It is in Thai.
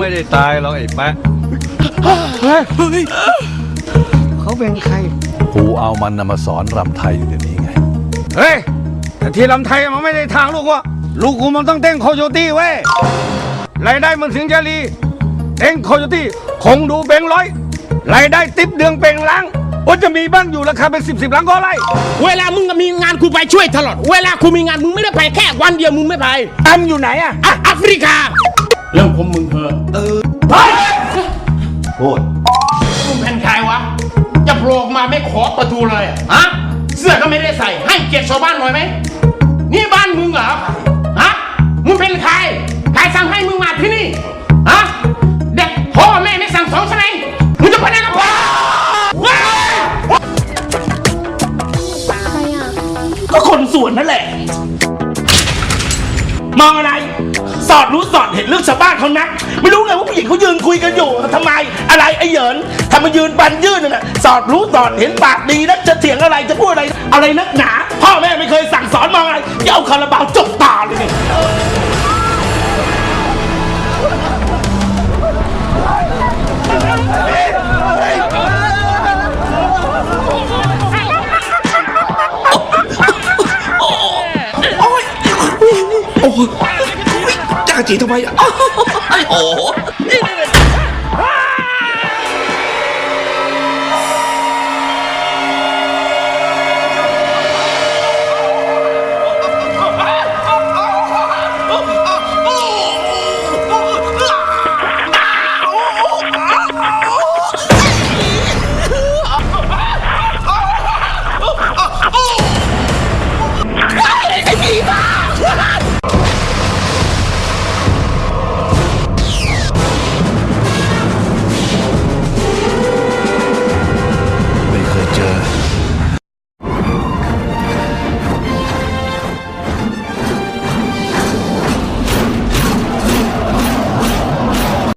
ไม่ได้ตายหรอกไอ้แปะเขาเป็นใคร กูเอามันนำมาสอนรำไทยอยู่เดี๋ยวนี้ไง เฮ้ยแต่ที่ลำไทยมันไม่ได้ทางลูกวะลูกกูมันต้องเต้นโคโยตี้เว้ยรายได้มันถึงจะรีเต้นโคโยตี้คงดูเบงร้อยรายได้ติปเดืองเปงล้างว่าจะมีบ้านอยู่ราคาเป็นสิบสิบล้านก็ไรเวลามึงมีงานกูไปช่วยตลอด เวลากูมีงานมึงไม่ได้ไปแค่วันเดียวมึงไม่ไปแอมอยู่ไหนอะอะแอฟริกา เรื่องของมึงเถอะเออเฮ้ยพูดมึงเป็นใครวะ จะโผล่ออกมาไม่ขอประตูเลยอะฮะ เสื้อก็ไม่ได้ใส่ ให้เกียรติชาวบ้านหน่อยไหม นี่บ้านมึงเหรอ ฮะ มึงเป็นใคร ใครสั่งให้มึงมาที่นี่ ฮะ เด็กพ่อแม่ไม่สั่งสอนใช่ไหมมึงจะไปไหนกับพ่อว้ายใครอะ ก็คนส่วนนั่นแหละ มองอะไร สอดรู้สอดเห็นเรื่องชาวบ้านเขานัก ไม่รู้ไงว่าผู้หญิงเขายืนคุยกันอยู่ทำไมอะไรไอ้เหยินทำมายืนปันยื่นนั่นน่ะสอดรู้สอดเห็นปากดีนักจะเถียงอะไรจะพูดอะไรอะไรนักหนาพ่อแม่ไม่เคยสั่งสอนมองอะไรอย่าเอาคาราบาวจกตาเลยนี่ยจัก รจีทำไมอะโอ้โห